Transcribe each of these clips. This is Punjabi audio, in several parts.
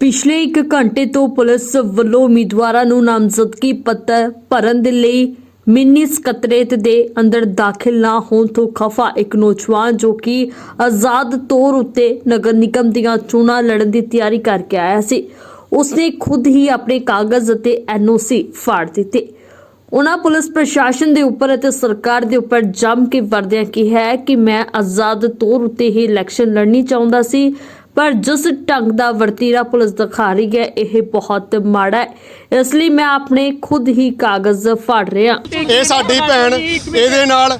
ਪਿਛਲੇ 1 ਘੰਟੇ ਤੋਂ ਪੁਲਿਸ ਵੱਲੋਂ ਉਮੀਦਵਾਰਾਂ ਨੂੰ ਨਾਮਜ਼ਦਗੀ ਪੱਤਰ ਭਰਨ ਦੇ ਲਈ ਮਿੰਨੀ ਸਕੱਤਰੇਤ ਦੇ ਅੰਦਰ ਦਾਖਲ ਨਾ ਹੋਣ ਤੋਂ ਖਫਾ ਇੱਕ ਨੌਜਵਾਨ ਜੋ ਕਿ ਆਜ਼ਾਦ ਤੌਰ ਉੱਤੇ ਨਗਰ ਨਿਗਮ ਦੀਆਂ ਚੋਣਾਂ ਲੜਨ ਦੀ ਤਿਆਰੀ ਕਰਕੇ ਆਇਆ ਸੀ। ਉਸਨੇ ਖੁਦ ਹੀ ਆਪਣੇ ਕਾਗਜ਼ ਅਤੇ ਐਨਓਸੀ ਫਾੜ ਦਿੱਤੇ। ਉਹਨਾਂ ਪੁਲਿਸ ਪ੍ਰਸ਼ਾਸਨ ਦੇ ਉੱਪਰ ਅਤੇ ਸਰਕਾਰ ਦੇ ਉੱਪਰ ਜੰਮ ਕੇ ਵਰਦਿਆਂ ਕਿਹਾ ਹੈ ਕਿ ਮੈਂ ਆਜ਼ਾਦ ਤੌਰ ਉੱਤੇ ਹੀ ਇਲੈਕਸ਼ਨ ਲੜਨੀ ਚਾਹੁੰਦਾ ਸੀ ਪਰ ਜਿਸ ਢੰਗ ਦਾ ਵਰਤੀਰਾ ਪੁਲਿਸ ਦਿਖਾ ਰਹੀ ਹੈ ਇਹ ਬਹੁਤ ਮਾੜਾ ਹੈ। ਇਸ ਲਈ ਮੈਂ ਆਪਣੇ ਖੁਦ ਹੀ ਕਾਗਜ਼ ਫਾੜ ਰਿਹਾ ਇਹ ਸਾਡੀ ਭੈਣ ਇਹਦੇ ਨਾਲ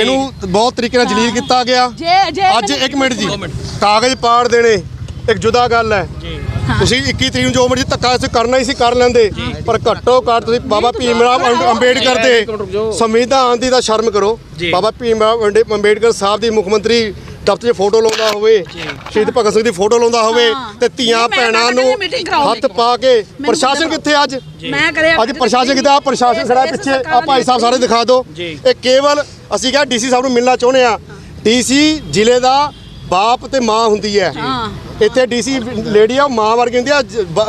ਇਹਨੂੰ ਬਹੁਤ ਤਰੀਕੇ ਨਾਲ ਜਲੀਲ ਕੀਤਾ ਗਿਆ। ਜੇ ਜੇ ਅੱਜ 1 ਮਿੰਟ ਜੀ ਕਾਗਜ਼ ਪਾੜ ਦੇਣੇ ਇੱਕ ਜੁਦਾ ਗੱਲ ਹੈ। ਤੁਸੀਂ 21 ਤਰੀਕ ਨੂੰ ਜੋ ਮਰਜ਼ੀ ਧੱਕਾ ਅਸੀਂ ਕਰਨਾ ਹੀ ਸੀ ਕਰ ਲੈਂਦੇ। ਪਰ ਘੱਟੋ ਘੱਟ ਤੁਸੀਂ ਬਾਬਾ ਭੀਮ ਰਾਵ ਅੰਬ- ਅੰਬੇਡਕਰ ਦੇ ਸੰਵਿਧਾਨ ਦੀ ਤਾਂ ਸ਼ਰਮ ਕਰੋ। ਬਾਬਾ ਭੀਮ ਰਾਵ ਅੰਡੇ- ਅੰਬੇਡਕਰ ਸਾਹਿਬ ਦੀ ਮੁੱਖ ਮੰਤਰੀ ਦਫ਼ਤਰ 'ਚ ਫੋਟੋ ਲਾਉਂਦਾ ਹੋਵੇ ਸ਼ਹੀਦ ਭਗਤ ਸਿੰਘ ਦੀ ਫੋਟੋ ਲਾਉਂਦਾ ਹੋਵੇ ਤੇ ਧੀਆਂ ਭੈਣਾਂ ਨੂੰ ਹੱਥ ਪਾ ਕੇ ਪ੍ਰਸ਼ਾਸਨ ਕਿੱਥੇ ਅੱਜ? ਮੈਂ ਕਰਿਆ ਅੱਜ ਪ੍ਰਸ਼ਾਸਨ ਕਿਤੇ ਆ? ਪ੍ਰਸ਼ਾਸਨ ਖੜਾ ਪਿੱਛੇ। ਆ ਭਾਈ ਸਾਹਿਬ ਸਾਰੇ ਦਿਖਾ ਦਿਓ। ਇਹ ਕੇਵਲ ਅਸੀਂ ਕਿਹਾ ਡੀਸੀ ਸਾਹਿਬ ਨੂੰ ਮਿਲਣਾ ਚਾਹੁੰਦੇ ਆ। ਡੀਸੀ ਜ਼ਿਲ੍ਹੇ ਦਾ ਬਾਪ ਤੇ ਮਾਂ ਹੁੰਦੀ ਹੈ। ਇੱਥੇ ਡੀਸੀ ਲੇਡੀ ਆ ਮਾਂ ਵਰਗੀ ਹੁੰਦੀ ਆ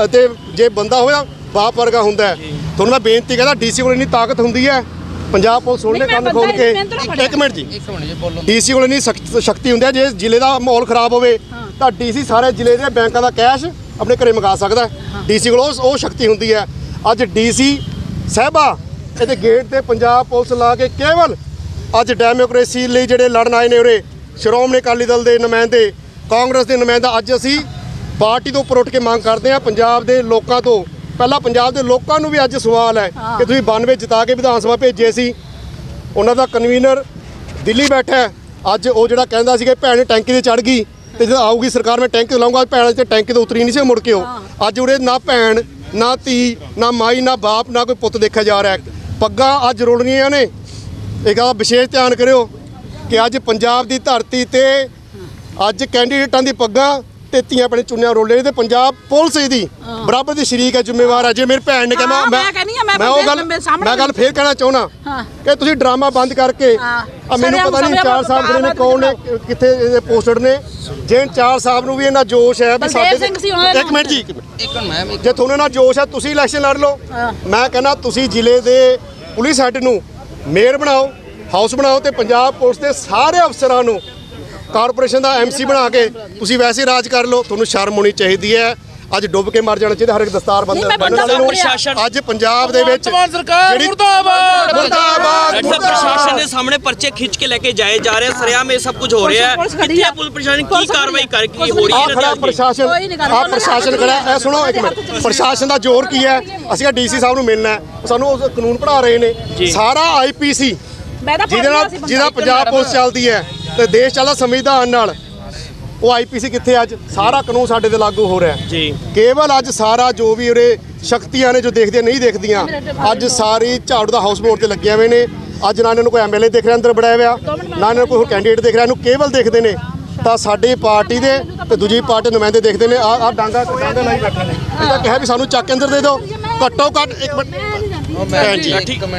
ਤੇ ਜੇ ਬੰਦਾ ਹੋਇਆ ਬਾਪ ਵਰਗਾ ਹੁੰਦਾ। ਤੁਹਾਨੂੰ ਮੈਂ ਬੇਨਤੀ ਕਰਦਾ ਡੀਸੀ ਕੋਲ ਇੰਨੀ ਤਾਕਤ ਹੁੰਦੀ ਹੈ। ਪੰਜਾਬ ਪੁਲਿਸ ਨਹੀਂ, ਮੈਂ ਕੰਨ ਖੋਲ ਕੇ ਮਿਹਨਤ ਨਾਲ ਇੱਕ ਮਿੰਟ ਜੀ। ਡੀਸੀ ਕੋਲ ਇੰਨੀ ਸਖਤ- ਸ਼ਕਤੀ ਹੁੰਦੀ ਹੈ ਜੇ ਜ਼ਿਲ੍ਹੇ ਦਾ ਮਾਹੌਲ ਖਰਾਬ ਹੋਵੇ ਤਾਂ ਡੀਸੀ ਸਾਰੇ ਜ਼ਿਲ੍ਹੇ ਦੇ ਬੈਂਕਾਂ ਦਾ ਕੈਸ਼ ਆਪਣੇ ਘਰੇ ਮੰਗਾ ਸਕਦਾ ਡੀਸੀ ਕੋਲ ਉਹ ਉਹ ਸ਼ਕਤੀ ਹੁੰਦੀ ਹੈ। ਅੱਜ ਡੀਸੀ ਸਹਿਬਾ ਇਹਦੇ ਗੇਟ ਤੇ ਪੰਜਾਬ ਪੁਲਿਸ ਲਾ ਕੇ ਕੇਵਲ ਅੱਜ ਡੈਮੋਕ੍ਰੇਸੀ ਲਈ ਜਿਹੜੇ ਲੜਨ ਆਏ ਨੇ ਉਰੇ ਸ਼੍ਰੋਮਣੀ ਅਕਾਲੀ ਦਲ ਦੇ ਨੁਮਾਇੰਦੇ ਕਾਂਗਰਸ ਦੇ ਨੁਮਾਇੰਦਾ ਅੱਜ ਅਸੀਂ ਪਾਰਟੀ ਤੋਂ ਉੱਪਰ ਉੱਠ ਕੇ ਮੰਗ ਕਰਦੇ ਹਾਂ ਪੰਜਾਬ ਦੇ ਲੋਕਾਂ ਤੋਂ ਪਹਿਲਾਂ ਪੰਜਾਬ ਦੇ ਲੋਕਾਂ ਨੂੰ ਵੀ ਅੱਜ ਸਵਾਲ ਹੈ ਕਿ ਤੁਸੀਂ 92 ਜਿਤਾ ਕੇ ਵਿਧਾਨ ਸਭਾ ਭੇਜੇ ਸੀ। ਉਹਨਾਂ ਦਾ ਕਨਵੀਨਰ ਦਿੱਲੀ ਬੈਠਾ ਹੈ। ਅੱਜ ਉਹ ਜਿਹੜਾ ਕਹਿੰਦਾ ਸੀ ਕਿ ਭੈਣ ਟੈਂਕੀ ਤੇ ਚੜ ਗਈ ਤੇ ਜਦੋਂ ਆਊਗੀ ਸਰਕਾਰ ਮੈਂ ਟੈਂਕੀ ਲਾਉਂਗਾ ਭੈਣ ਤੇ ਟੈਂਕੀ ਤੋਂ ਉਤਰੀ ਨਹੀਂ ਸੀ ਮੁੜ ਕੇ ਉਹ। ਅੱਜ ਉਰੇ ਨਾ ਭੈਣ ਨਾ ਧੀ ਨਾ ਮਾਈ ਨਾ ਬਾਪ ਨਾ ਕੋਈ ਪੁੱਤ ਦੇਖਿਆ ਜਾ ਰਿਹਾ। ਪੱਗਾਂ ਅੱਜ ਰੋੜਨੀਆਂ ਨੇ। ਇਹ ਗੱਲ ਦਾ ਵਿਸ਼ੇਸ਼ ਧਿਆਨ ਕਰਿਓ ਕਿ ਅੱਜ ਪੰਜਾਬ ਦੀ ਧਰਤੀ ਤੇ ਅੱਜ ਕੈਂਡੀਡੇਟਾਂ ਦੀ ਪੱਗਾਂ ਤੇ ਧੀਆਂ ਆਪਣੇ ਚੁੰਨਿਆਂ ਰੋਲੇ ਤੇ ਪੰਜਾਬ ਪੁਲਿਸ ਇਹਦੀ ਬਰਾਬਰ ਦੀ ਸ਼ਰੀਕ ਹੈ ਜ਼ਿੰਮੇਵਾਰ ਹੈ। ਜੇ ਮੇਰੀ ਭੈਣ ਨੇ ਕਿਹਾ ਹਾਂ, ਮੈਂ ਮੈਂ ਕਹਿੰਦੀ ਮੈਂ ਮੈਂ ਉਹ ਗੱਲ ਲੰਬੇ ਸਾਹਮਣੇ ਮੈਂ ਗੱਲ ਫੇਰ ਕਹਿਣਾ ਚਾਹੁੰਦਾ। ਹਾਂ। ਕਿ ਤੁਸੀਂ ਡਰਾਮਾ ਬੰਦ ਕਰਕੇ ਮੈਨੂੰ ਪਤਾ ਨਹੀਂ ਚਾਰ ਸਾਹਿਬ ਜਿਹੜੇ ਨੇ ਕੌਣ ਨੇ ਕਿੱਥੇ ਪੋਸਟਡ ਨੇ। ਜੇ ਚਾਰ ਸਾਹਿਬ ਨੂੰ ਵੀ ਇਹਨਾਂ ਜੋਸ਼ ਹੈ ਵੀ ਬਲਦੇਵ ਸਿੰਘ ਸੀ ਉਹਨਾਂ ਦਾ ਇੱਕ ਮਿੰਟ ਜੀ ਇੱਕ ਮਿੰਟ। ਜੇ ਤੁਹਾਨੂੰ ਨਾਲ ਜੋਸ਼ ਹੈ ਤੁਸੀਂ ਇਲੈਕਸ਼ਨ ਲੜ ਲਓ। ਮੈਂ ਕਹਿੰਦਾ ਤੁਸੀਂ ਜ਼ਿਲ੍ਹੇ ਦੇ ਪੁਲਿਸ ਹੈੱਡ ਨੂੰ ਮੇਅਰ ਬਣਾਓ ਹਾਊਸ ਬਣਾਓ ਤੇ ਪੰਜਾਬ ਪੁਲਿਸ ਦੇ ਸਾਰੇ ਅਫਸਰਾਂ ਨੂੰ ਕਾਰਪੋਰੇਸ਼ਨ ਦਾ ਐਮਸੀ ਬਣਾ ਕੇ ਤੁਸੀਂ ਵੈਸੇ ਰਾਜ ਕਰ ਲਓ। ਤੁਹਾਨੂੰ ਸ਼ਰਮ ਹੋਣੀ ਚਾਹੀਦੀ ਹੈ। ਅੱਜ ਡੁੱਬ ਕੇ ਮਰ ਜਾਣਾ ਚਾਹੀਦਾ ਹਰ ਇੱਕ ਦਸਤਾਰ ਬੰਦ ਵਾਲੇ ਨੂੰ ਅੱਜ ਪੰਜਾਬ ਦੇ ਵਿੱਚ ਵਰਤਮਾਨ ਸਰਕਾਰ ਜਿਹੜੀ- ਮੁਰਦਾਬਾਦ! ਮੁਰਦਾਬਾਦ ਪ੍ਰਸ਼ਾਸਨ ਦੇ ਸਾਹਮਣੇ ਪਰਚੇ ਖਿੱਚ ਕੇ ਲੈ ਕੇ ਜਾਏ ਜਾ ਰਹੇ ਸਰਿਆਮ ਇਹ ਸਭ ਕੁਝ ਹੋ ਰਿਹਾ ਹੈ। ਕਿੱਥੇ ਆ। ਪੁਲਿਸ ਪ੍ਰਸ਼ਾਸਨ? ਕੀ ਕਾਰਵਾਈ ਕਰ ਆ। ਕੀ ਹੋ ਰਹੀ ਆ। ਹੈ ਖੜਾ ਦੀ ਪ੍ਰਸ਼ਾਸਨ ਆ ਪ੍ਰਸ਼ਾਸਨ ਖੜਾ। ਇਹ ਸੁਣੋ ਇੱਕ ਮਿੰਟ। ਪ੍ਰਸ਼ਾਸਨ ਦਾ ਜ਼ੋਰ ਕੀ ਹੈ? ਅਸੀਂ ਆ ਡੀਸੀ ਸਾਹਿਬ ਨੂੰ ਮਿਲਣਾ ਹੈ। ਸਾਨੂੰ ਉਹ ਕਾਨੂੰਨ ਪੜ੍ਹਾ ਰਹੇ ਨੇ। ਸਾਰਾ ਆਈਪੀਸੀ ਜਿਹਦੇ ਨਾਲ ਜਿਹਦਾ ਪੰਜਾਬ ਪੁਲਿਸ ਚੱਲਦੀ ਹੈ ਤੇ ਦੇਸ਼ ਚੱਲਦਾ ਸੰਵਿਧਾਨ ਨਾਲ। ਉਹ ਆਈਪੀਸੀ ਕਿੱਥੇ ਅੱਜ? ਸਾਰਾ ਕਾਨੂੰਨ ਸਾਡੇ ਤੇ ਲਾਗੂ ਹੋ ਰਿਹਾ ਜੀ। ਕੇਵਲ ਅੱਜ ਸਾਰਾ ਜੋ ਵੀ ਉਰੇ ਸ਼ਕਤੀਆਂ ਨੇ ਜੋ ਦੇਖਦੀਆਂ ਨਹੀਂ ਦੇਖਦੀਆਂ ਅੱਜ ਸਾਰੀ ਝਾੜੂ ਦਾ ਹਾਊਸ ਬੋਰਡ ਤੇ ਲੱਗਿਆ ਹੋਏ ਨੇ। ਅੱਜ ਨਾ ਇਹਨਾਂ ਨੂੰ ਕੋਈ ਐਮਐਲਏ ਦੇਖ ਰਿਹਾ ਅੰਦਰ ਬੜਿਆ ਹੋਇਆ ਨਾ ਇਹਨਾਂ ਨੂੰ ਕੋਈ ਕੈਂਡੀਡੇਟ ਦੇਖ ਰਿਹਾ ਇਹਨੂੰ ਕੇਵਲ ਦੇਖਦੇ ਨੇ। ਤਾਂ ਸਾਡੀ ਪਾਰਟੀ ਦੇ ਤੇ ਦੂਜੀ ਪਾਰਟੀ ਦੇ ਨੁਮਾਇੰਦੇ ਦੇਖਦੇ ਨੇ ਆ ਆ ਡਾਂਗਾ ਡਾਂਗਾ ਲਾਈ ਬੈਠੇ ਨੇ। ਇਹਦਾ ਕਿਹਾ ਵੀ ਸਾਨੂੰ ਚੱਕ ਕੇ ਅੰਦਰ ਦੇ ਦਿਓ। ਘੱਟੋ ਘੱਟ ਇੱਕ ਮਿੰਟ। ਭੈਣ ਜੀ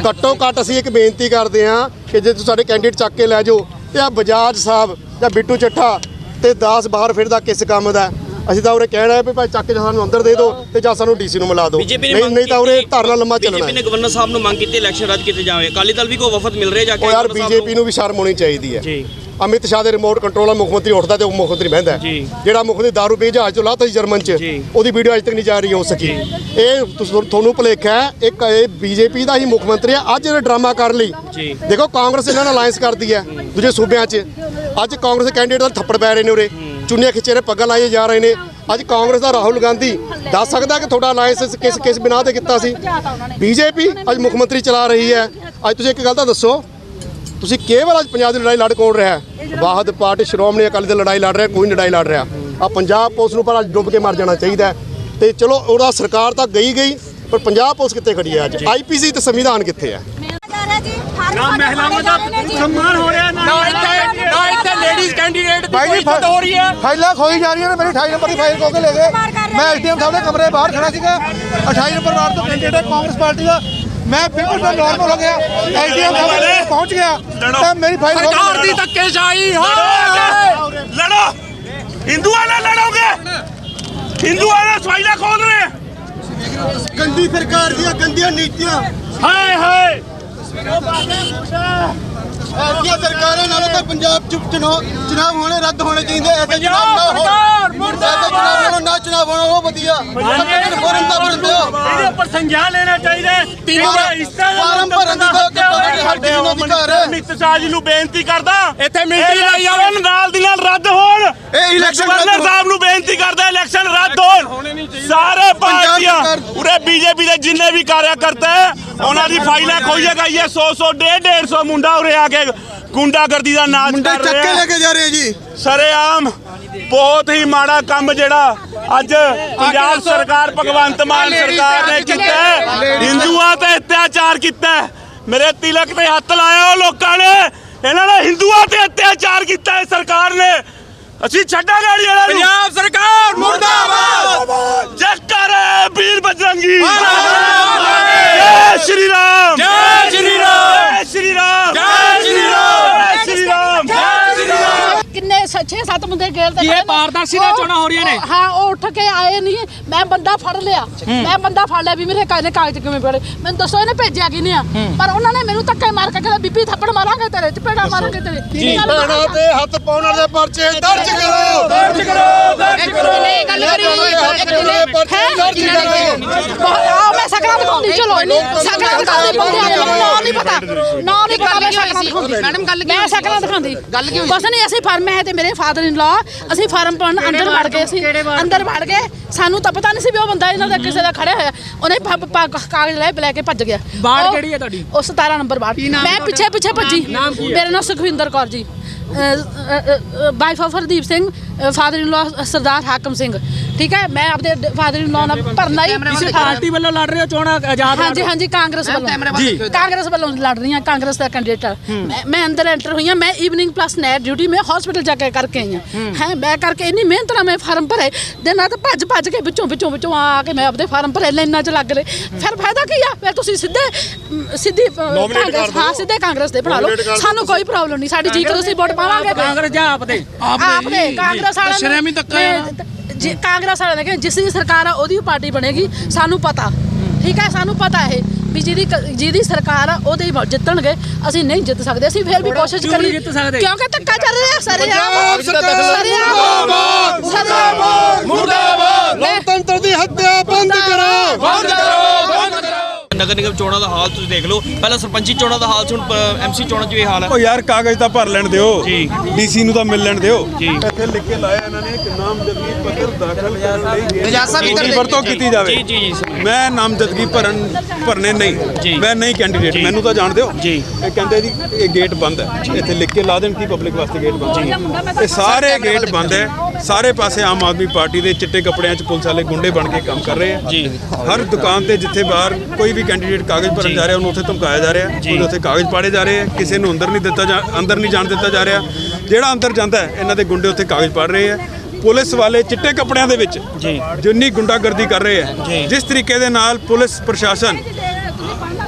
ਘੱਟੋ ਘੱਟ ਅਸੀਂ ਇੱਕ ਬੇਨਤੀ ਕਰਦੇ ਹਾਂ ਕਿ ਜੇ ਤੁਸੀਂ ਸਾਡੇ ਕੈਂਡੀਡੇਟ ਚੱਕ ਕੇ ਲੈ ਜਾਓ ਤੇ ਆ ਬਜਾਜ ਸਾਹਿਬ ਜਾਂ ਬਿੱਟੂ ਚੱਠਾ ਤੇ ਦਾਸ ਬਾਹਰ ਫਿਰਦਾ ਕਿਸ ਕੰਮ ਦਾ? ਅਸੀਂ ਤਾਂ ਉਰੇ ਕਹਿਣਾ ਹੈ ਵੀ ਭਾਈ ਚੱਕ ਕੇ ਸਾਨੂੰ ਅੰਦਰ ਦੇ ਦਿਓ ਤੇ ਜਾਂ ਸਾਨੂੰ ਡੀਸੀ ਨੂੰ ਮਿਲਾ ਦਿਓ ਬੀਜੇਪੀ ਨੇ ਨਹੀਂ ਨਹੀਂ ਤਾਂ ਉਰੇ ਧਰਨਾ ਲੰਮਾ ਚੱਲਣਾ ਬੀਜੇਪੀ ਨੇ ਗਵਰਨਰ ਸਾਹਿਬ ਨੂੰ ਮੰਗ ਕੀਤੀ ਇਲੈਕਸ਼ਨ ਰੱਦ ਕੀਤੇ ਜਾਵੇ ਅਕਾਲੀ ਦਲ ਵੀ ਕੋ ਵਫਦ ਮਿਲ ਰਿਹਾ ਜਾ ਕੇ ਉਹ ਯਾਰ ਬੀਜੇਪੀ ਨੂੰ ਵੀ ਸ਼ਰਮ ਹੋਣੀ ਚਾਹੀਦੀ ਹੈ ਜੀ। ਅਮਿਤ ਸ਼ਾਹ ਦੇ ਰਿਮੋਟ ਕੰਟਰੋਲ ਆ ਮੁੱਖ ਮੰਤਰੀ ਉੱਠਦਾ ਤੇ ਉਹ ਮੁੱਖ ਮੰਤਰੀ ਬਹਿੰਦਾ। ਜੀ। ਜਿਹੜਾ ਮੁੱਖ ਮੰਤਰੀ ਦਾਰੂ ਪੀ ਜਹਾਜ਼ ਤੋਂ ਲਾਤਾ ਸੀ ਜਰਮਨ ਚ ਜੀ। ਉਹਦੀ ਵੀਡੀਓ ਅਜੇ ਤੱਕ ਨਹੀਂ ਜਾਰੀ ਹੋ ਸਕੀ ਇਹ ਤੁਹਾਨੂੰ ਭੁਲੇਖਾ ਹੈ ਇੱਕ ਇਹ ਬੀਜੇਪੀ ਦਾ ਹੀ ਮੁੱਖ ਮੰਤਰੀ ਹੈ ਅੱਜ ਇਹ ਡਰਾਮਾ ਕਰ ਲਈ ਜੀ। ਦੇਖੋ ਕਾਂਗਰਸ ਇਹਨਾਂ ਨਾਲ ਅਲਾਈਅੰਸ ਕਰਦੀ ਹੈ ਦੂਜੇ ਸੂਬਿਆਂ 'ਚ ਅੱਜ ਕਾਂਗਰਸ ਦੇ ਕੈਂਡੀਡੇਟ ਦਾ ਥੱਪੜ ਪੈ ਰਹੇ ਨੇ ਉਰੇ। ਚੁੰਨੀਆਂ ਖਿੱਚੇ ਰਹੇ ਪੱਗਾਂ ਲਾਏ ਜਾ ਰਹੇ ਨੇ। ਅੱਜ ਕਾਂਗਰਸ ਦਾ ਰਾਹੁਲ ਗਾਂਧੀ ਦੱਸ ਸਕਦਾ ਕਿ ਤੁਹਾਡਾ ਅਲਾਈਅੰਸ ਕਿਸ ਕਿਸ ਬਿਨਾਹ ਤੇ ਕੀਤਾ ਸੀ? ਬੀਜੇਪੀ ਅੱਜ ਮੁੱਖ ਮੰਤਰੀ ਚਲਾ ਰਹੀ ਹੈ। ਅੱਜ ਤੁਸੀਂ ਇੱਕ ਗੱਲ ਤਾਂ ਦੱਸੋ ਤੁਸੀਂ ਕੇਵਲ ਅੱਜ ਪੰਜਾਬ ਦੀ ਲੜਾਈ ਲੜ ਕੌਣ ਰਿਹਾ ਵਾਹਦ ਪਾਰਟੀ ਸ਼੍ਰੋਮਣੀ ਅਕਾਲੀ ਦਲ ਲੜਾਈ ਲੜ ਰਿਹਾ ਕੋਈ ਲੜਾਈ ਲੜ ਰਿਹਾ। ਆ ਪੰਜਾਬ ਪੁਲਿਸ ਨੂੰ ਪਰ ਅੱਜ ਡੁੱਬ ਕੇ ਮਰ ਜਾਣਾ ਚਾਹੀਦਾ। ਤੇ ਚਲੋ ਉਹਦਾ ਸਰਕਾਰ ਤਾਂ ਗਈ ਗਈ ਪਰ ਪੰਜਾਬ ਪੁਲਿਸ ਕਿੱਥੇ ਖੜੀ ਹੈ ਅੱਜ? ਆਈਪੀਸੀ ਤੇ ਸੰਵਿਧਾਨ ਕਿੱਥੇ ਹੈ? ਹੈ ਜੀ? ਨਾ ਮਹਿਲਾਵਾਂ ਦਾ ਸਨਮਾਨ ਹੋ ਰਿਹਾ ਨਾ ਨਾ ਇੱਥੇ ਲੇਡੀਜ਼ ਕੈਂਡੀਡੇਟ ਦੀ ਕੋਈ ਫਤ ਹੋ ਰਹੀ ਹੈ? ਫਾਈਲਾਂ ਖੋਈ ਜਾ ਰਹੀਆਂ ਨੇ ਮੇਰੀ 28 ਨੰਬਰ ਦੀ ਫਾਈਲ ਕੋ ਕੇ ਲੈ ਗਏ। ਮੈਂ ਐਸਡੀਐਮ ਸਾਹਿਬ ਦੇ ਕਮਰੇ ਬਾਹਰ ਖੜਾ ਸੀਗਾ। 28 ਨੰਬਰ ਵਾਰਡ ਤੋਂ ਕੈਂਡੀਡੇਟ ਕਾਂਗਰਸ ਪਾਰਟੀ ਦਾ। ਮੈਂ ਬਿਲਕੁਲ ਤਾਂ ਨਾਰਮਲ ਹੋ ਗਿਆ। ਐਸਡੀਐਮ ਸਾਹਿਬ ਦੇ ਪਹੁੰਚ ਗਿਆ। ਤਾਂ ਮੇਰੀ ਫਾਈਲ ਸਰਕਾਰ ਦੀ ਧੱਕੇਸ਼ਾਹੀ ਹੋ ਲੜੋ ਹਿੰਦੂਆਂ ਨਾਲ ਲੜੋਗੇ? ਹਿੰਦੂਆਂ ਨਾਲ ਸਵਾਈਲਾ ਖੋਲ ਰਹੇ। ਗੰਦੀ ਸਰਕਾਰ ਦੀਆਂ ਗੰਦੀਆਂ ਨੀਤੀਆਂ। ਹਾਏ ਹਾਏ! ਐਸੀਆਂ ਸਰਕਾਰਾਂ ਨਾਲੋਂ ਤਾਂ ਪੰਜਾਬ ਚ ਚੁਣਾਵ ਹੋਣੇ ਰੱਦ ਹੋਣੇ ਚਾਹੀਦੇ ਐਸੇ ਚੁਣਾਵ ਨਾ ਹੋਣ। ਮੁਰਦਾਬਾਦ। ਐਸੇ ਚੁਣਾਵ ਨਾਲੋਂ ਨਾ ਚੁਣਾਵ ਹੋਣਾ ਉਹ ਵਧੀਆ। ਫੋਰਨ ਦਾ ਬਣਦੇ ਹੋ ਇਹਦੇ ਉੱਪਰ ਸੰਗਿਆਨ ਲੈਣਾ ਚਾਹੀਦਾ ਹੈ। ਫਾਰਮ ਭਰਨ ਦੀ ਤਾਂ ਕਿਤੇ ਹਰ ਕਿਸੇ ਨੂੰ ਅਧਿਕਾਰ ਹੈ। ਅਮਿਤ ਸ਼ਾਹ ਜੀ ਨੂੰ ਬੇਨਤੀ ਕਰਦਾ। ਇੱਥੇ ਮਿੰਟਰੀ ਲਾਈ ਜਾਵੇ ਨਾਲ ਦੀ ਨਾਲ ਰੱਦ ਹੋਣ। ਇਹ ਇਲੈਕਸ਼ਨ ਰੱਦ ਗਵਰਨਰ ਹੋਣ। ਸਾਹਿਬ ਨੂੰ ਬੇਨਤੀ ਕਰਦਾ ਇਲੈਕਸ਼ਨ ਰੱਦ ਹੋਣ। ਸਾਰੇ ਪਾਰਟੀਆਂ ਸਰਕਾਰ- ਉਰੇ ਬੀਜੇਪੀ ਦੇ ਜਿੰਨੇ ਵੀ ਕਾਰਿਆਕਰਤਾ ਹੈ ਉਹਨਾਂ ਦੀ ਫਾਈਲਾਂ ਖੋਈਆਂ ਗਈਆਂ। 100 100 150 150 ਮੁੰਡਾ ਉਰੇ ਆ ਕੇ ਗੁੰਡਾਗਰਦੀ ਦਾ ਨਾਚ ਮੁੰਡੇ ਕਰ ਚੱਕ ਕੇ ਰਿਹਾ। ਲੈ ਕੇ ਜਾ ਰਹੇ ਜੀ। ਸਰੇਆਮ ਬਹੁਤ ਹੀ ਮਾੜਾ ਕੰਮ ਜਿਹੜਾ ਅੱਜ ਪੰਜਾਬ ਸਰਕਾਰ ਭਗਵੰਤ ਮਾਨ ਸਰਕਾਰ ਨੇ ਕੀਤਾ। ਹਿੰਦੂਆਂ ਤੇ ਅਤਿਆਚਾਰ ਕੀਤਾ। ਮੇਰੇ ਤਿਲਕ ਤੇ ਹੱਥ ਲਾਇਆ ਉਹ ਲੋਕਾਂ ਨੇ। ਇਹਨਾਂ ਨੇ ਹਿੰਦੂਆਂ ਤੇ ਅਤਿਆਚਾਰ ਕੀਤਾ ਹੈ ਸਰਕਾਰ ਨੇ। ਅਸੀਂ ਛੱਡਾਂਗੇ ਨਹੀਂ ਇਹਨਾਂ ਨੂੰ। ਪੰਜਾਬ ਸਰਕਾਰ ਮੁਰਦਾਬਾਦ। ਜੈਕਾਰ ਵੀਰ ਬਜਰੰਗੀ। ਜੈ ਸ਼੍ਰੀ ਰਾਮ ਜੈ ਸ਼੍ਰੀ ਰਾਮ। ਜੈ ਸ਼੍ਰੀ ਰਾਮ। ਜੈ ਸ਼੍ਰੀ ਰਾਮ। ਜੈ ਸ਼੍ਰੀ ਰਾਮ। ਜੈ ਸ਼੍ਰੀ ਰਾਮ। ਕਿੰਨੇ 6-7 ਬੰਦੇ ਗੇਲ ਤੇ ਕੀ ਇਹ। ਪਾਰਦਰਸ਼ੀ ਨਾਲ ਉਹ- ਚੋਣਾਂ ਹੋ ਰਹੀਆਂ ਨੇ? ਹਾਂ ਉਹ ਉੱਠ ਕੇ ਆਏ ਨਹੀਂ। ਮੈਂ ਬੰਦਾ ਫੜ ਲਿਆ। ਮੈਂ ਬੰਦਾ ਫੜ ਲਿਆ ਵੀ ਮੇਰੇ ਕਾਗਜ਼ ਕਾਗਜ਼ ਕਿਵੇਂ ਪੜੇ। ਮੈਨੂੰ ਦੱਸੋ ਇਹਨੇ ਭੇਜਿਆ ਕਿਨੇ ਆ? ਪਰ ਉਹਨਾਂ ਨੇ ਮੈਨੂੰ ਧੱਕੇ ਮਾਰ ਕੇ ਕਹਿੰਦਾ ਬੀਬੀ ਥੱਪੜ ਮਾਰਾਂਗੇ ਤੇਰੇ ਚਪੇੜਾ ਮਾਰਾਂਗੇ ਤੇਰੇ। ਕੀ ਗੱਲ ਭੈਣਾਂ ਤੇ ਹੱਥ ਪਾਉਣ ਵਾਲੇ ਪਰਚੇ ਦਰਜ ਕਰੋ। ਦਰਜ ਕਰੋ ਦਰਜ ਕਰੋ। ਇਹ ਗੱਲ ਕਰੀ। ਹੱਥ ਪਾਉਣ ਵਾਲੇ ਪਰਚੇ ਦਰਜ ਕਰੋ। ਆ ਮੈਂ ਸਕਰਾਂ ਦਿਖਾਉਂਦੀ। ਚਲੋ ਇਹਨੂੰ ਸਕਰਾਂ ਦਿਖਾਉਂਦੀ ਬੰਦੇ ਆ ਨਾ ਨਹੀਂ ਪਤਾ। ਨਾ ਨਹੀਂ ਪਤਾ ਮੈਂ ਸਕਰਾਂ ਦਿਖਾਉਂਦੀ। ਮੈਡਮ ਗੱਲ ਕੀ ਮੈਂ ਸਕਰਾਂ ਦਿਖਾਉਂਦੀ। ਗੱਲ ਕੀ ਕੁਛ ਨਹੀਂ ਅਸੀਂ ਫਾਰਮ ਮੈਂ ਤੇ ਮੇਰੇ ਫਾਦਰ ਇਨ ਲਾ ਅਸੀਂ ਫਾਰਮ ਪਾਉਣ ਅੰਦਰ ਵੜ ਗਏ ਸੀ। ਅੰਦਰ ਵੜ ਗਏ। ਸਾਨੂੰ ਤਾਂ ਪਤਾ ਨਹੀਂ ਸੀ ਵੀ ਉਹ ਬੰਦਾ ਇਹਨਾਂ ਦਾ ਕਿਸੇ ਦਾ ਖੜਿਆ ਹੋਇਆ। ਉਹਨੇ ਕਾਗਜ਼ ਲੈ ਲੈ ਕੇ ਭੱਜ ਗਿਆ। ਉਹ- ਕਿਹੜੀ ਹੈ ਤੁਹਾਡੀ? ਉਹ 17 ਨੰਬਰ ਵਾਰਡ। ਮੈਂ ਪਿੱਛੇ ਪਿੱਛੇ ਭੱਜੀ? ਮੇਰਾ ਨਾਮ Sukhwinder Kaur ji. Wife of Hardeep Singh father in law Sardar Hakam Singh. ਠੀਕ ਹੈ? ਮੈਂ ਆਪਦੇ ਫਾਦਰ ਇਨ ਲਾ ਨਾਲ ਭਰਨਾ ਹੀ ਕਿਸੇ ਪਾਰਟੀ ਵੱਲੋਂ ਲੜ ਰਹੇ ਹੋ ਚੋਣਾਂ ਆਜ਼ਾਦ ਹਾਂਜੀ ਹਾਂਜੀ ਕਾਂਗਰਸ ਵੱਲੋਂ। ਜੀ। ਕਾਂਗਰਸ ਵੱਲੋਂ ਲੜ ਰਹੀ ਹਾਂ ਕਾਂਗਰਸ ਦਾ ਕੈਂਡੀਡੇਟ ਮੈਂ ਅੰਦਰ ਐਂਟਰ ਹੋਈ ਹਾਂ ਮੈਂ ਈਵਨਿੰਗ ਪਲੱਸ ਨੈਟ ਡਿਊਟੀ ਮੈਂ ਹਸਪੀਟਲ ਜਾ ਕੇ ਕਰਕੇ ਆਈ ਹਾਂ। ਹੈ। ਮੈਂ ਕਰਕੇ ਇੰਨੀ ਮਿਹਨਤ ਨਾਲ ਮੈਂ ਫਾਰਮ ਭਰੇ ਦਿਨ ਰਾਤ ਭੱਜ ਭੱਜ ਕੇ ਵਿੱਚੋਂ ਵਿੱਚੋਂ ਵਿੱਚੋਂ ਆ ਕੇ ਮੈਂ ਆਪਦੇ ਫਾਰਮ ਭਰੇ ਲਾਈਨਾਂ 'ਚ ਲੱਗ ਰਹੇ। ਫਿਰ ਫਾਇਦਾ ਕੀ ਆ? ਫਿਰ ਤੁਸੀਂ ਸਿੱਧੇ ਸਿੱਧੀ ਕਾਂਗਰਸ। ਹਾਂ ਸਿੱਧੇ ਕਾਂਗਰਸ ਦੇ ਬਣਾ ਲਓ। ਸਾਨੂੰ ਕੋਈ ਪ੍ਰੋਬਲਮ ਨਹੀਂ। ਸਾਡੀ ਜੀਤ ਤੁਸੀਂ ਵੋਟ ਪਾਵਾਂਗੇ ਕਾਂਗਰਸ ਜਾਂ ਆਪ ਦੇ? ਆਪ ਦੇ ਕਾਂਗਰਸ ਵਾਲਿਆਂ ਸ਼ਰੇਆਮੀ ਧੱਕਾ ਹੈ ਨਾ। ਨੇ ਜੀ ਕਾਂਗਰਸ ਵਾਲਿਆਂ ਨੇ ਕਿ ਜਿਸ ਦੀ ਸਰਕਾਰ ਆ ਉਹਦੀ ਪਾਰਟੀ ਬਣੇਗੀ ਸਾਨੂੰ ਪਤਾ। ਠੀਕ ਹੈ ਸਾਨੂੰ ਪਤਾ ਇਹ ਵੀ ਜਿਹਦੀ ਜਿਹਦੀ ਸਰਕਾਰ ਆ ਉਹਦੇ ਹੀ ਜਿੱਤਣਗੇ। ਅਸੀਂ ਨਹੀਂ ਜਿੱਤ ਸਕਦੇ ਅਸੀਂ ਫਿਰ ਵੀ ਕੋਸ਼ਿਸ਼ ਕਰੀ? ਕਿਉਂਕਿ ਧੱਕਾ ਚੱਲ ਰਿਹਾ ਸਾਰੇ ਪੰਜਾਬ ਸਰਕਾਰ ਮੁਰਦਾਬਾਦ ਲੋਕਤੰਤਰ ਦੀ ਹੱਤਿਆ ਬੰਦ ਕਰੋ। ਨਗਰ ਨਿਗਮ ਚੋਣਾਂ ਦਾ ਹਾਲ ਤੁਸੀਂ ਦੇਖ ਲਓ। ਪਹਿਲਾਂ ਸਰਪੰਚੀ ਚੋਣਾਂ ਦਾ ਹਾਲ ਸੀ ਹੁਣ ਐਮਸੀ ਚੋਣਾਂ 'ਚ ਵੀ ਇਹ ਹਾਲ ਹੈ। ਉਹ ਯਾਰ ਕਾਗਜ਼ ਤਾਂ ਭਰ ਲੈਣ ਦਿਓ। ਜੀ। ਡੀਸੀ ਨੂੰ ਤਾਂ ਮਿਲ ਲੈਣ ਦਿਓ। ਇੱਥੇ ਲਿਖ ਕੇ ਲਾਇਆ ਇਹਨਾਂ ਨੇ ਕਿ ਨਾਮਜ਼ਦਗੀ ਪੱਤਰ ਦਾਖਲ ਕਰਨ ਲਈ ਜੀ, ਦੀ ਜੀ, ਵਰਤੋਂ ਕੀਤੀ ਜਾਵੇ। ਜੀ, ਜੀ, ਜੀ, ਸਰ। ਮੈਂ ਨਾਮਜ਼ਦਗੀ ਭਰਨ ਭਰਨੇ। ਨਹੀਂ। ਮੈਂ ਨਹੀਂ ਕੈਂਡੀਡੇਟ। ਮੈਨੂੰ ਤਾਂ ਜਾਣ ਦਿਓ। ਜੀ। ਇਹ ਕਹਿੰਦੇ ਜੀ ਇਹ ਗੇਟ ਬੰਦ ਹੈ। ਇੱਥੇ ਲਿਖ ਕੇ ਲਾ ਦੇਣ ਕੀ ਪਬਲਿਕ ਵਾਸਤੇ ਗੇਟ ਬੰਦ ਹੈ। ਇਹ ਸਾਰੇ ਗੇਟ ਬੰਦ ਹੈ। ਸਾਰੇ ਪਾਸੇ ਆਮ ਆਦਮੀ ਪਾਰਟੀ ਦੇ ਚਿੱਟੇ ਕੱਪੜਿਆਂ 'ਚ ਪੁਲਿਸ ਵਾਲੇ ਗੁੰਡੇ ਬਣ ਕੇ ਕੰਮ ਕਰ ਰਹੇ ਆ ਜੀ। ਹਰ ਦੁਕਾਨ ਤੇ ਜਿੱਥੇ ਬਾਹਰ ਕੋਈ ਵੀ ਕੈਂਡੀਡੇਟ ਕਾਗਜ਼ ਭਰਨ ਜੀ। ਰਿਹਾ ਉਹਨੂੰ ਉੱਥੇ ਧਮਕਾਇਆ ਜਾ ਰਿਹਾ ਜੀ। ਉਹਦੇ ਉੱਥੇ ਕਾਗਜ਼ ਪਾੜੇ ਜਾ ਰਹੇ ਆ ਕਿਸੇ ਨੂੰ ਅੰਦਰ ਨਹੀਂ ਦਿੱਤਾ ਜਾ ਅੰਦਰ ਨਹੀਂ ਜਾਣ ਦਿੱਤਾ ਜਾ ਰਿਹਾ ਜਿਹੜਾ ਅੰਦਰ ਜਾਂਦਾ ਹੈ ਇਹਨਾਂ ਦੇ ਗੁੰਡੇ ਉੱਥੇ ਕਾਗਜ਼ ਪਾੜ ਰਹੇ ਆ ਪੁਲਿਸ ਵਾਲੇ ਚਿੱਟੇ ਕੱਪੜਿਆਂ ਦੇ ਵਿੱਚ ਜੀ। ਜਿੰਨੀ ਗੁੰਡਾਗਰਦੀ ਕਰ ਰਹੇ ਆ। ਜਿਸ ਤਰੀਕੇ ਦੇ ਨਾਲ ਪੁਲਿਸ ਪ੍ਰਸ਼ਾਸਨ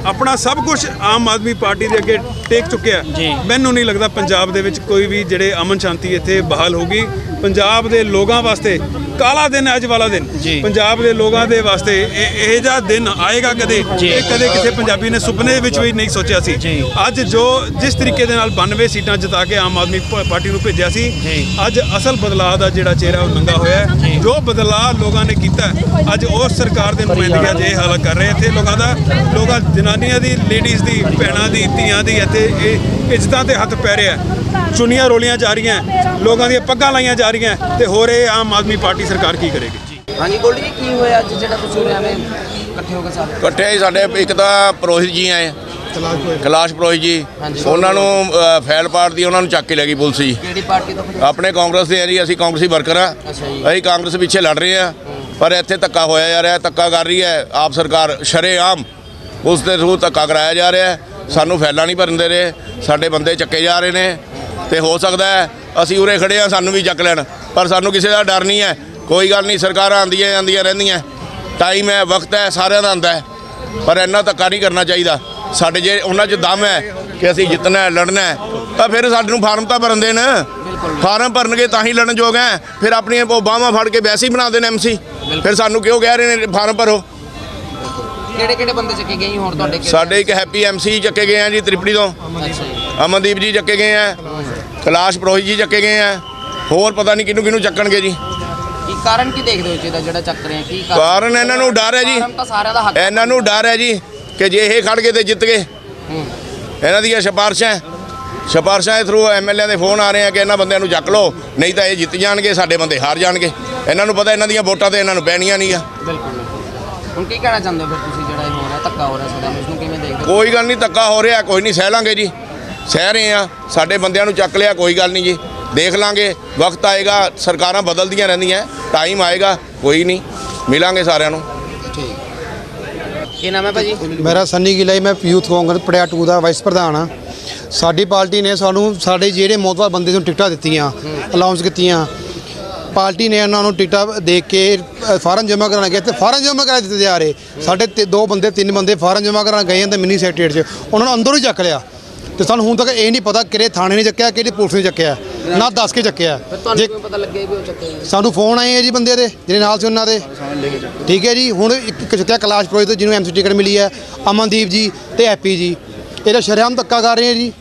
ਆਪਣਾ ਸਭ ਕੁਝ ਆਮ ਆਦਮੀ ਪਾਰਟੀ ਦੇ ਅੱਗੇ ਟੇਕ ਚੁੱਕਿਆ। ਮੈਨੂੰ ਨਹੀਂ ਲੱਗਦਾ ਪੰਜਾਬ ਦੇ ਵਿੱਚ ਕੋਈ ਵੀ ਜਿਹੜੇ ਅਮਨ ਸ਼ਾਂਤੀ ਇੱਥੇ ਬਹਾਲ ਹੋਗੀ ਪੰਜਾਬ ਦੇ ਲੋਕਾਂ ਵਾਸਤੇ ਕਾਲਾ ਦਿਨ ਅੱਜ ਵਾਲਾ ਦਿਨ। ਪੰਜਾਬ ਦੇ ਲੋਕਾਂ ਦੇ ਵਾਸਤੇ ਇਹ ਜਿਹਾ ਦਿਨ ਆਏਗਾ ਕਦੇ। ਇਹ ਕਦੇ ਕਿਸੇ ਪੰਜਾਬੀ ਨੇ ਸੁਪਨੇ ਵਿੱਚ ਵੀ ਨਹੀਂ ਸੋਚਿਆ ਸੀ। ਅੱਜ ਜੋ ਜਿਸ ਤਰੀਕੇ ਦੇ ਨਾਲ 92 ਸੀਟਾਂ ਜਿਤਾ ਕੇ ਆਮ ਆਦਮੀ ਪਾਰਟੀ ਨੂੰ ਭੇਜਿਆ ਸੀ। ਅੱਜ ਅਸਲ ਬਦਲਾਅ ਦਾ ਜਿਹੜਾ ਚਿਹਰਾ ਉਹ ਨੰਗਾ ਹੋਇਆ ਜੋ ਬਦਲਾਅ ਲੋਕਾਂ ਨੇ ਕੀਤਾ ਅੱਜ ਉਸ ਸਰਕਾਰ ਦੇ ਨੁਮਾਇੰਦਗੀ ਅੱਜ ਇਹ ਹਾਲਤ ਕਰ ਰਹੇ ਇੱਥੇ ਲੋਕਾਂ ਦਾ ਲੋਕਾਂ ਜਨਾਨੀਆਂ ਦੀ ਲੇਡੀਜ਼ ਦੀ ਭੈਣਾਂ ਦੀ ਧੀਆਂ ਦੀ ਇੱਥੇ ਇਹ ਇੱਜ਼ਤਾਂ ਤੇ ਹੱਥ ਪੈ ਰਿਹਾ। ਚੁੰਨੀਆਂ ਰੋਲੀਆਂ ਜਾ ਰਹੀਆਂ ਲੋਕਾਂ ਦੀਆਂ ਪੱਗਾਂ ਲਾਈਆਂ ਜਾ ਰਹੀਆਂ ਤੇ ਹੋਰ ਇਹ ਆਮ ਆਦਮੀ ਪਾਰਟੀ ਸਰਕਾਰ ਕੀ ਕਰੇਗੀ? ਹਾਂਜੀ ਗੋਲਡੀ ਜੀ ਕੀ ਹੋਇਆ ਅੱਜ ਜਿਹੜਾ ਤੁਸੀਂ ਐਵੇਂ ਇਕੱਠੇ ਹੋ ਕੇ ਸਾਰੇ? ਇਕੱਠੇ ਹੀ ਸਾਡੇ ਇੱਕ ਤਾਂ ਪ੍ਰੋਹਿਤ ਜੀ ਆਏ। ਕੈਲਾਸ਼ ਪ੍ਰੋਹਿਤ ਜੀ। ਉਹਨਾਂ ਨੂੰ ਫੈਲ ਪਾੜ ਦੀ ਉਹਨਾਂ ਨੂੰ ਚੱਕ ਕੇ ਲੈ ਗਈ ਪੁਲਿਸ ਜੀ। ਕਿਹੜੀ ਪਾਰਟੀ ਤੋਂ? ਆਪਣੇ ਕਾਂਗਰਸ ਦੇ ਆ ਜੀ ਅਸੀਂ ਕਾਂਗਰਸੀ ਵਰਕਰ ਆ। ਅਸੀਂ ਕਾਂਗਰਸ ਪਿੱਛੇ ਲੜ ਰਹੇ ਆ ਪਰ ਇੱਥੇ ਧੱਕਾ ਹੋਇਆ ਜਾ ਰਿਹਾ ਧੱਕਾ ਕਰ ਰਹੀ ਹੈ। ਆਪ ਸਰਕਾਰ ਸ਼ਰੇਆਮ ਉਸ ਦੇ ਥਰੂ ਧੱਕਾ ਕਰਾਇਆ ਜਾ ਰਿਹਾ ਹੈ। ਸਾਨੂੰ ਫੈਲਾ ਨਹੀਂ ਭਰਨ ਦੇ ਰਹੇ। ਸਾਡੇ ਬੰਦੇ ਚੱਕੇ ਜਾ ਰਹੇ ਨੇ ਤੇ ਹੋ ਸਕਦਾ ਹੈ ਅਸੀਂ ਉਰੇ ਖੜੇ ਆ ਸਾਨੂੰ ਵੀ ਚੱਕ ਲੈਣ। ਪਰ ਸਾਨੂੰ ਕਿਸੇ ਦਾ ਡਰ ਨਹੀਂ ਹੈ। ਕੋਈ ਗੱਲ ਨਹੀਂ, ਸਰਕਾਰਾਂ ਆਂਦੀਆਂ ਆਂਦੀਆਂ ਰਹਿੰਦੀਆਂ। ਟਾਈਮ ਹੈ, ਵਕਤ ਹੈ, ਸਾਰਿਆਂ ਦਾ ਆਉਂਦਾ ਹੈ। ਪਰ ਇੰਨਾ ਧੱਕਾ ਨਹੀਂ ਕਰਨਾ ਚਾਹੀਦਾ। ਸਾਡੇ ਜੇ ਉਹਨਾਂ 'ਚ ਦਮ ਹੈ ਕਿ ਅਸੀਂ ਜਿੱਤਣਾ ਹੈ, ਲੜਨਾ ਹੈ, ਤਾਂ ਫਿਰ ਸਾਡੇ ਨੂੰ ਫਾਰਮ ਤਾਂ ਭਰਨ ਦੇਣ। ਫਾਰਮ ਭਰਨਗੇ ਤਾਂ ਹੀ ਲੜਨ ਯੋਗ ਹੈ। ਫਿਰ ਆਪਣੀਆਂ ਉਹ ਬਾਹਾਂ ਫੜ ਕੇ ਵੈਸੇ ਹੀ ਬਣਾ ਦੇਣ ਐਮਸੀ ਫਿਰ ਸਾਨੂੰ ਕਿਉਂ ਕਹਿ ਰਹੇ ਨੇ, ਫਾਰਮ ਭਰੋ। ਕਿਹੜੇ ਕਿਹੜੇ ਬੰਦੇ ਚੱਕੇ ਗਏ ਜੀ ਹੋਰ ਤੁਹਾਡੇ ਕਿਹੜੇ? ਸਾਡੇ ਇੱਕ ਹੈਪੀ ਐਮਸੀ ਚੱਕੇ ਗਏ ਆ ਜੀ ਤ੍ਰਿਪੜੀ ਤੋਂ। ਅੱਛਾ ਜੀ ਅਮਨਦੀਪ ਜੀ ਚੱਕੇ ਗਏ ਆ। ਕੈਲਾਸ਼ ਪ੍ਰੋਹਿਤ ਜੀ ਚੱਕੇ ਗਏ ਆ। ਹੋਰ ਪਤਾ ਨਹੀਂ ਕਿਹਨੂੰ ਕਿਹਨੂੰ ਚੱਕਣਗੇ ਜੀ। ਕੀ ਕਾਰਨ ਕੀ ਦੇਖਦੇ ਹੋ ਜੀ ਜਿਹੜਾ ਚੱਕ ਰਹੇ ਆ? ਕੀ ਕਾਰਨ? ਇਹਨਾਂ ਨੂੰ ਡਰ ਹੈ ਜੀ। ਕਾਰਨ ਤਾਂ ਸਾਰਿਆਂ ਦਾ ਹੱਕ ਹੈ। ਇਹਨਾਂ ਨੂੰ ਡਰ ਹੈ ਜੀ ਕਿ ਜੇ ਇਹ ਖੜ ਗਏ ਤੇ ਜਿੱਤ ਗਏ। ਇਹਨਾਂ ਦੀਆਂ ਸਿਫਾਰਸ਼ਾਂ ਸਿਫਾਰਸ਼ਾਂ ਦੇ ਥਰੂ ਐਮਐਲਏ ਦੇ ਫੋਨ ਆ ਰਹੇ ਆ ਕਿ ਇਹਨਾਂ ਬੰਦਿਆਂ ਨੂੰ ਚੱਕ ਲਓ। ਨਹੀਂ ਤਾਂ ਇਹ ਜਿੱਤ ਜਾਣਗੇ ਸਾਡੇ ਬੰਦੇ ਹਾਰ ਜਾਣਗੇ। ਇਹਨਾਂ ਨੂੰ ਪਤਾ ਇਹਨਾਂ ਦੀਆਂ ਵੋਟਾਂ ਤੇ ਇਹਨਾਂ ਨੂੰ ਪੈਣੀਆਂ ਨਹੀਂ ਆ। ਬਿਲਕੁਲ ਬਿਲਕੁਲ। ਹੁਣ ਕੀ ਕਹਿਣਾ ਚਾਹੁੰਦੇ ਹੋ ਫਿਰ ਤੁਸੀਂ ਹੋ ਧੱਕਾ ਹੋ ਰਿਹਾ ਸਦਾ ਇਸ ਨੂੰ ਕਿਵੇਂ ਦੇਖਦੇ ਹੋ? ਕੋਈ ਗੱਲ ਨਹੀਂ ਧੱਕਾ ਹੋ ਰਿਹਾ ਕੋਈ ਨਹੀਂ ਸਹਿ ਲਾਂਗੇ ਜੀ। ਸਹਿ ਰਹੇ ਆ ਸਾਡੇ ਬੰਦਿਆਂ ਨੂੰ ਚੱਕ ਲਿਆ ਕੋਈ ਗੱਲ ਨਹੀਂ ਜੀ। ਦੇਖ ਲਾਂਗੇ ਵਕਤ ਆਏਗਾ ਸਰਕਾਰਾਂ ਬਦਲਦੀਆਂ ਰਹਿੰਦੀਆਂ ਟਾਈਮ ਆਏਗਾ ਕੋਈ ਨਹੀਂ ਮਿਲਾਂਗੇ ਸਾਰਿਆਂ ਨੂੰ। ਕੀ ਨਾਮ ਹੈ ਭਾਜੀ? ਮੇਰਾ ਸੰਨੀ ਗਿੱਲ ਹੈ ਮੈਂ ਯੂਥ ਕਾਂਗਰਸ ਪੜਿਆ 2 ਦਾ ਵਾਈਸ ਪ੍ਰਧਾਨ ਆ ਸਾਡੀ ਪਾਰਟੀ ਨੇ ਸਾਨੂੰ ਸਾਡੇ ਜਿਹੜੇ ਮੋਤਬਰ ਬੰਦੇ ਨੂੰ ਟਿਕਟਾਂ ਦਿੱਤੀਆਂ ਅਲਾਉਂਸ ਕੀਤੀਆਂ। ਪਾਰਟੀ ਨੇ ਉਹਨਾਂ ਨੂੰ ਟਿਕਟਾਂ ਦੇ ਕੇ ਫਾਰਮ ਜਮ੍ਹਾਂ ਕਰਾਉਣ ਗਏ ਤੇ ਫਾਰਮ ਜਮ੍ਹਾਂ ਕਰਾ ਦਿੱਤੇ ਜਾ ਰਹੇ। ਸਾਡੇ ਤੇ ਦੋ ਬੰਦੇ ਤਿੰਨ ਬੰਦੇ ਫਾਰਮ ਜਮ੍ਹਾਂ ਕਰਾਉਣ ਗਏ ਤੇ ਮਿਨੀ ਸੈਕਟਰੀਏਟ 'ਚ। ਉਹਨਾਂ ਨੂੰ ਅੰਦਰੋਂ ਹੀ ਚੱਕ ਲਿਆ। ਤੇ ਸਾਨੂੰ ਹੁਣ ਤੱਕ ਇਹ ਨਹੀਂ ਪਤਾ ਕਿਹੜੇ ਥਾਣੇ ਨੇ ਚੱਕਿਆ ਕਿਹੜੀ ਪੁਲਿਸ ਨੇ ਚੱਕਿਆ। ਨਾ ਦੱਸ ਕੇ ਚੱਕਿਆ। ਜੇ ਪਤਾ ਲੱਗਿਆ ਵੀ ਉਹ ਚੱਕੇ ਗਏ? ਸਾਨੂੰ ਫੋਨ ਆਏ ਹੈ ਜੀ ਬੰਦੇ ਦੇ ਜਿਹੜੇ ਨਾਲ ਸੀ ਉਹਨਾਂ ਦੇ। ਠੀਕ ਹੈ ਜੀ ਹੁਣ ਇੱਕ ਚੱਕਿਆ ਕਲਾਸ਼ ਪ੍ਰੋਜੈਕਟ ਜਿਹਨੂੰ ਐਮਸੀ ਟਿਕਟ ਮਿਲੀ ਹੈ ਅਮਨਦੀਪ ਜੀ ਤੇ ਹੈਪੀ ਜੀ। ਇਹਦਾ ਸ਼ਰੇਆਮ ਧੱਕਾ ਕਰ ਰਹੇ ਹੈ ਜੀ।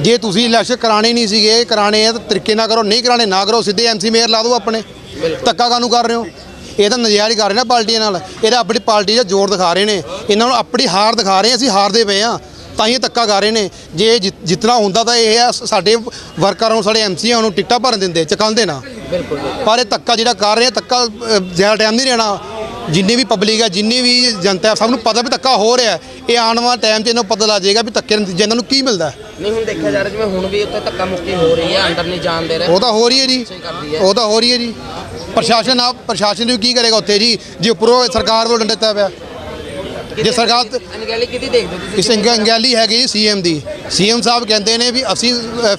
ਜੇ ਤੁਸੀਂ ਇਲੈਕਸ਼ਨ ਕਰਾਣੇ ਨਹੀਂ ਸੀਗੇ ਕਰਾਣੇ ਆ ਤਾਂ ਤਰੀਕੇ ਨਾਲ ਕਰੋ ਨਹੀਂ ਕਰਾਣੇ ਨਾ ਕਰੋ ਸਿੱਧੇ ਐਮਸੀ ਮੇਅਰ ਲਾ ਦਿਓ ਆਪਣੇ। ਧੱਕਾ ਕਾਹਨੂੰ ਕਰ ਰਹੇ ਹੋ? ਇਹ ਤਾਂ ਨਜ਼ਾਇਜ਼ ਕਰ ਰਹੇ ਨੇ ਪਾਰਟੀਆਂ ਨਾਲ। ਇਹਦਾ ਆਪਣੀ ਪਾਰਟੀ ਦਾ ਜ਼ੋਰ ਦਿਖਾ ਰਹੇ ਨੇ। ਇਹਨਾਂ ਨੂੰ ਆਪਣੀ ਹਾਰ ਦਿਖਾ ਰਹੇ ਆ, ਅਸੀਂ ਹਾਰਦੇ ਪਏ ਆ ਤਾਂ ਹੀ ਧੱਕਾ ਕਰ ਰਹੇ ਨੇ। ਜੇ ਜਿ- ਜਿੱਤਣਾ ਹੁੰਦਾ ਤਾਂ ਇਹ ਆ ਸਾਡੇ ਵਰਕਰਾਂ ਨੂੰ ਸਾਡੇ ਐਮਸੀਆਂ ਨੂੰ ਟਿਕਟਾਂ ਭਰਨ ਦਿੰਦੇ ਚਕਾਉਂਦੇ ਨਾ। ਪਰ ਇਹ ਧੱਕਾ ਜਿਹੜਾ ਕਰ ਰਹੇ ਅ, ਜ਼ਿਆਦਾ ਟਾਈਮ ਨਹੀਂ ਰਹਿਣਾ। ਜਿੰਨੀ ਵੀ ਪਬਲਿਕ ਹੈ ਜਿੰਨੀ ਵੀ ਜਨਤਾ ਹੈ ਸਭ ਨੂੰ ਪਤਾ ਵੀ ਧੱਕਾ ਹੋ ਰਿਹਾ ਹੈ। ਇਹ ਆਉਣ ਵਾਲਾ ਟਾਈਮ 'ਚ ਇਹਨਾਂ ਨੂੰ ਪਤਾ ਲੱਗ ਜਾਏਗਾ ਵੀ ਧੱਕੇ ਦੇ ਨਤੀਜੇ ਇਹਨਾਂ ਨੂੰ ਕੀ ਮਿਲਦਾ ਹੈ। ਨਹੀਂ ਹੁਣ ਦੇਖਿਆ ਜਾ ਰਿਹਾ ਜਿਵੇਂ ਹੁਣ ਵੀ ਉੱਥੇ ਧੱਕਾ ਮੁੱਕੀ ਹੋ ਰਹੀ ਹੈ ਅੰਦਰ ਨਹੀਂ ਜਾਣ ਦੇ ਰਹੇ। ਉਹ ਤਾਂ ਹੋ ਰਹੀ ਹੈ ਜੀ। ਕਰਦੀ ਹੈ। ਉਹ ਤਾਂ ਹੋ ਰਹੀ ਹੈ ਜੀ। ਪ੍ਰਸ਼ਾਸਨ ਆ ਪ੍ਰਸ਼ਾਸਨ ਵੀ ਕੀ ਕਰੇਗਾ ਉੱਥੇ ਜੀ? ਜੇ ਉੱਪਰੋਂ ਸਰਕਾਰ ਵੱਲੋਂ ਡੰਡਾ ਦਿੱਤਾ ਪਿਆ। ਜੇ ਸਰਕਾਰ ਅਨਗੈਲੀ ਕਿਹਦੀ ਦੇਖਦੇ ਹੋ ਤੁਸੀਂ ਇਸ ਅੰਗ- ਅੰਗੈਲੀ ਹੈਗੀ ਸੀਐਮ ਦੀ। ਸੀਐਮ ਸਾਹਿਬ ਕਹਿੰਦੇ ਨੇ ਵੀ ਅਸੀਂ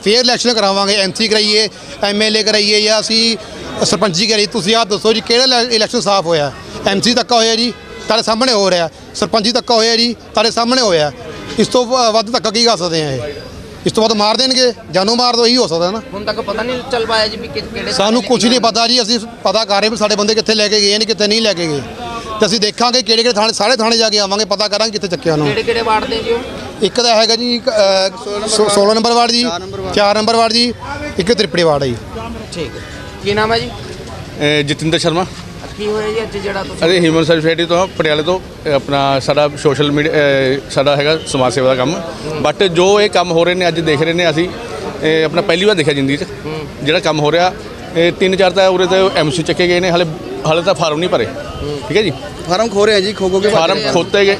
ਫੇਅਰ ਇਲੈਕਸ਼ਨ ਕਰਾਵਾਂਗੇ ਐਮਸੀ ਕਰਾਈਏ ਐਮਐਲਏ ਕਰਾਈਏ ਜਾਂ ਅਸੀਂ ਸਰਪੰਚੀ ਕਰਾਈਏ ਤੁਸੀਂ ਆਪ ਦੱਸੋ ਜੀ ਕਿਹੜਾ ਇਲੈਕਸ਼ਨ ਸਾਫ਼ ਹੋਇਆ? ਐਮਸੀ ਧੱਕਾ ਹੋਇਆ ਜੀ ਤੁਹਾਡੇ ਸਾਹਮਣੇ ਹੋ ਰਿਹਾ। ਸਰਪੰਚੀ ਧੱਕਾ ਹੋਇਆ ਜੀ ਤੁਹਾਡੇ ਸਾਹਮਣੇ ਹੋਇਆ। ਇਸ ਤੋਂ ਵੱਧ ਧੱਕਾ ਕੀ ਕਰ ਸਕਦੇ ਆ ਇਹ? ਇਸ ਤੋਂ ਵੱਧ ਮਾਰ ਦੇਣਗੇ ਜਾਨੋਂ ਮਾਰ ਦੋ ਇਹੀ ਹੋ ਸਕਦਾ ਨਾ। ਹੁਣ ਤੱਕ ਪਤਾ ਨਹੀਂ ਚੱਲ ਪਾਇਆ ਜੀ ਵੀ ਕਿ- ਕਿਹੜੇ ਸਾਨੂੰ ਕੁਝ ਨਹੀਂ ਪਤਾ ਜੀ ਅਸੀਂ ਪਤਾ ਕਰ ਰਹੇ ਵੀ ਸਾਡੇ ਬੰਦੇ ਕਿੱਥੇ ਲੈ ਕੇ ਗਏ ਨੇ ਕਿੱਥੇ ਨਹੀਂ ਲੈ ਕੇ ਗਏ। ਤੇ ਅਸੀਂ ਦੇਖਾਂਗੇ ਕਿਹੜੇ ਕਿਹੜੇ ਥਾਣੇ ਸਾਰੇ ਥਾਣੇ ਜਾ ਕੇ ਆਵਾਂਗੇ ਪਤਾ ਕਰਾਂਗੇ ਕਿੱਥੇ ਚੱਕਿਆ ਉਹਨੂੰ। ਕਿਹੜੇ ਕਿਹੜੇ ਵਾਰਡ ਦੇ ਜੀ ਇੱਕ ਦਾ ਹੈਗਾ ਜੀ 16 ਨੰਬਰ ਵਾਰਡ ਜੀ 4 ਨੰਬਰ ਵਾਰਡ। ਜੀ ਇੱਕ ਤ੍ਰਿਪੜੀ ਵਾਰਡ ਹੈ ਜੀ। ਠੀਕ ਹੈ। ਕੀ ਨਾਮ ਹੈ ਜੀ? ਜਤਿੰਦਰ ਸ਼ਰਮਾ। ਕੀ ਹੋਇਆ ਜੀ ਅੱਜ ਜਿਹੜਾ ਤੁਸੀਂ ਅਸੀਂ ਹਿਊਮਨ ਸੋਸਾਇਟੀ ਤੋਂ ਪਟਿਆਲੇ ਤੋਂ ਇਹ ਆਪਣਾ ਸਾਡਾ ਸੋਸ਼ਲ ਮੀਡੀਆ ਸਾਡਾ ਹੈਗਾ ਸਮਾਜ ਸੇਵਾ ਦਾ ਕੰਮ। ਬਟ ਜੋ ਇਹ ਕੰਮ ਹੋ ਰਹੇ ਨੇ ਅੱਜ ਦੇਖ ਰਹੇ ਨੇ ਅਸੀਂ ਇਹ ਆਪਣਾ ਪਹਿਲੀ ਵਾਰ ਦੇਖਿਆ ਜ਼ਿੰਦਗੀ 'ਚ। ਜਿਹੜਾ ਕੰਮ ਹੋ ਰਿਹਾ ਇਹ ਤਿੰਨ ਚਾਰ ਤਾਂ ਉਰੇ ਤੇ ਐਮਸੀ ਚੱਕੇ ਗਏ ਨੇ ਹਲੇ ਹਲੇ ਤਾਂ ਫਾਰਮ ਨਹੀਂ ਭਰੇ। ਠੀਕ ਹੈ ਜੀ? ਫਾਰਮ ਖੋ ਰਹੇ ਆ ਜੀ ਖੋ ਖੋ ਕੇ ਫਾਰਮ ਖੋਤੇ ਗਏ।